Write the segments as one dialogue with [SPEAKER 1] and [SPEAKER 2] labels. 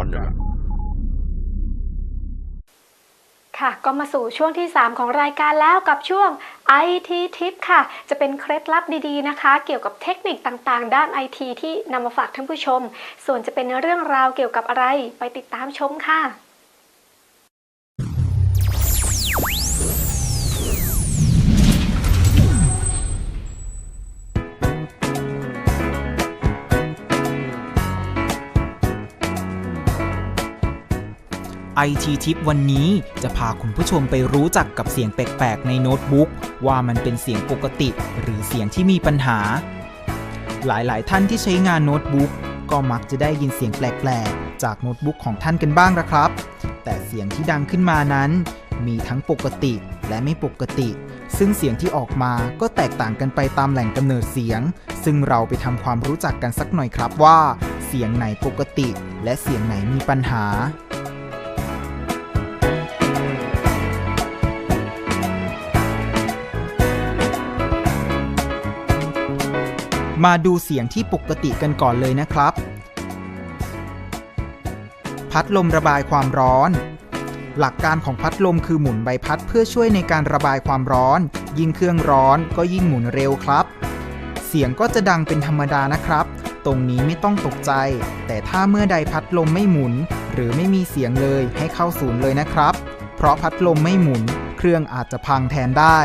[SPEAKER 1] อนอย่
[SPEAKER 2] ค่ะก็มาสู่ช่วงที่ 3 ของรายการแล้วกับช่วง IT Tip ค่ะ จะเป็นเคล็ดลับดีๆนะคะ เกี่ยวกับเทคนิคต่างๆ ด้าน IT ที่นำมาฝากท่านผู้ชม ส่วนจะเป็นเรื่องราวเกี่ยวกับอะไรไปติดตามชมค่ะ
[SPEAKER 3] IT ทิปวันนี้จะพาคุณผู้ชมไปรู้จักกับเสียงแปลกๆ ในโน้ตบุ๊ก ว่ามันเป็นเสียงปกติ หรือเสียงที่มีปัญหา หลายๆ ท่านที่ใช้งานโน้ตบุ๊กก็มักจะได้ยินเสียงแปลกๆ จากโน้ตบุ๊กของท่านกันบ้างนะครับ แต่เสียงที่ดังขึ้นมานั้น มีทั้งปกติและไม่ปกติ ซึ่งเสียงที่ออกมาก็แตกต่างกันไปตามแหล่งกำเนิดเสียง ซึ่งเราไปทำความรู้จักกันสักหน่อยครับว่า เสียงไหนปกติ และเสียงไหนมีปัญหา มาดูเสียงที่ปกติกันก่อนเลยนะครับ พัดลมระบายความร้อน หลักการของพัดลมคือหมุนใบพัดเพื่อช่วยในการระบายความร้อน ยิ่งเครื่องร้อนก็ยิ่งหมุนเร็วครับ เสียงก็จะดังเป็นธรรมดานะครับ ตรงนี้ไม่ต้องตกใจ แต่ถ้าเมื่อใดพัดลมไม่หมุน หรือไม่มีเสียงเลยให้เข้าศูนย์เลยนะครับ เพราะพัดลมไม่หมุน เครื่องอาจจะพังแทนได้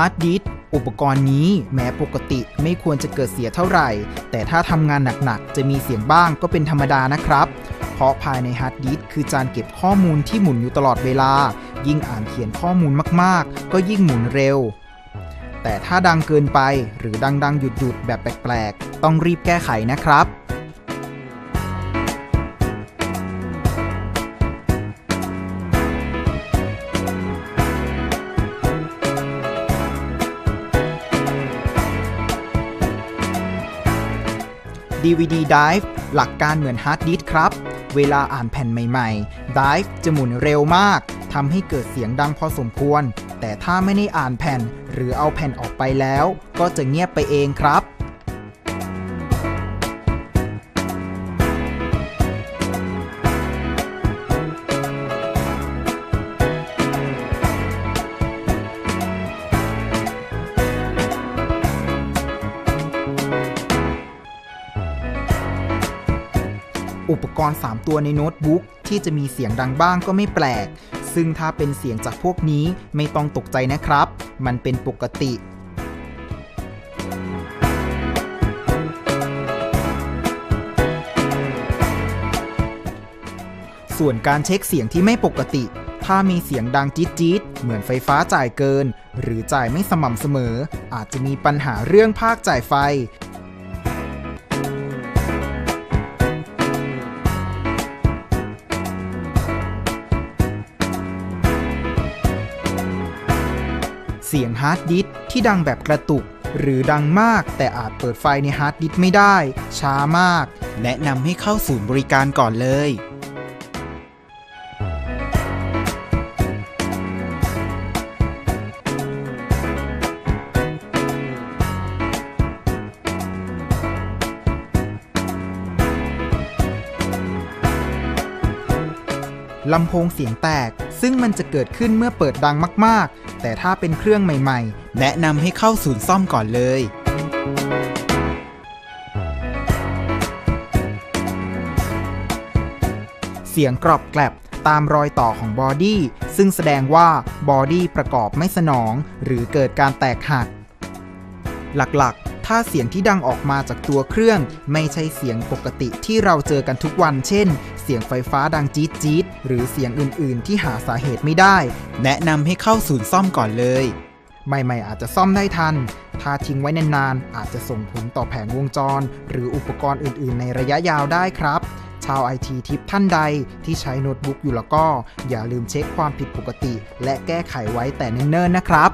[SPEAKER 3] าร์ดดิสก์อุปกรณ์นี้แม้ปกติไม่ควรจะเกิดเสียเท่าไหร่ แต่ถ้าทำงานหนักๆ จะมีเสียงบ้างก็เป็นธรรมดานะครับ เพราะภายในฮาร์ดดิสก์คือจานเก็บข้อมูลที่หมุนอยู่ตลอดเวลา ยิ่งอ่านเขียนข้อมูลมากๆ ก็ยิ่งหมุนเร็ว แต่ถ้าดังเกินไปหรือดังๆหยุดๆแบบแปลกๆ ต้องรีบแก้ไขนะครับ DVD Dive หลักการเหมือนฮาร์ดดิสครับ เวลาอ่านแผ่นใหม่ๆ Dive จะหมุนเร็วมากทำให้เกิดเสียงดังพอสมควร แต่ถ้าไม่ได้อ่านแผ่น หรือเอาแผ่นออกไปแล้ว ก็จะเงียบไปเองครับ อุปกรณ์ 3 ตัวในโน้ตบุ๊กที่จะมีเสียงดังบ้างก็ไม่แปลก ซึ่งถ้าเป็นเสียงจากพวกนี้ไม่ต้องตกใจนะครับ มันเป็นปกติส่วนการเช็คเสียงที่ไม่ปกติ ถ้ามีเสียงดังจี๊ดจี๊ดเหมือนไฟฟ้าจ่ายเกิน หรือจ่ายไม่สม่ำเสมอ อาจจะมีปัญหาเรื่องภาคจ่ายไฟ เสียงฮาร์ดดิสที่ดังแบบกระตุก หรือดังมากแต่อาจเปิดไฟในฮาร์ดดิสไม่ได้ ช้ามากแนะนำให้เข้าศูนย์บริการก่อนเลย ลำโพงเสียงแตก ซึ่งมันจะเกิดขึ้นเมื่อเปิดดังมาก ๆ แต่ถ้าเป็นเครื่องใหม่ ๆ แนะนำให้เข้าศูนย์ซ่อมก่อนเลยเสียงกรอบแกลบตามรอยต่อของบอดี้ซึ่งแสดงว่าบอดี้ประกอบไม่สนอง หรือเกิดการแตกหัก หลักๆ ถ้าเสียงที่ดังออกมาจากตัวเครื่อง ไม่ใช่เสียงปกติที่เราเจอกันทุกวัน เช่น เสียงไฟฟ้าดังจี๊ดจี๊ดหรือเสียงอื่น ๆ ที่หาสาเหตุไม่ได้ แนะนำให้เข้าศูนย์ซ่อมก่อนเลย ใหม่ ๆ อาจจะซ่อมได้ทัน ถ้าทิ้งไว้นาน ๆ อาจจะส่งผลต่อแผงวงจร หรืออุปกรณ์อื่น ๆ ในระยะยาวได้ครับชาวไอทีทิปท่านใดที่ใช้โน้ตบุ๊กอยู่แล้วก็ อย่าลืมเช็คความผิดปกติ และแก้ไขไว้แต่เนิ่นๆนะครับ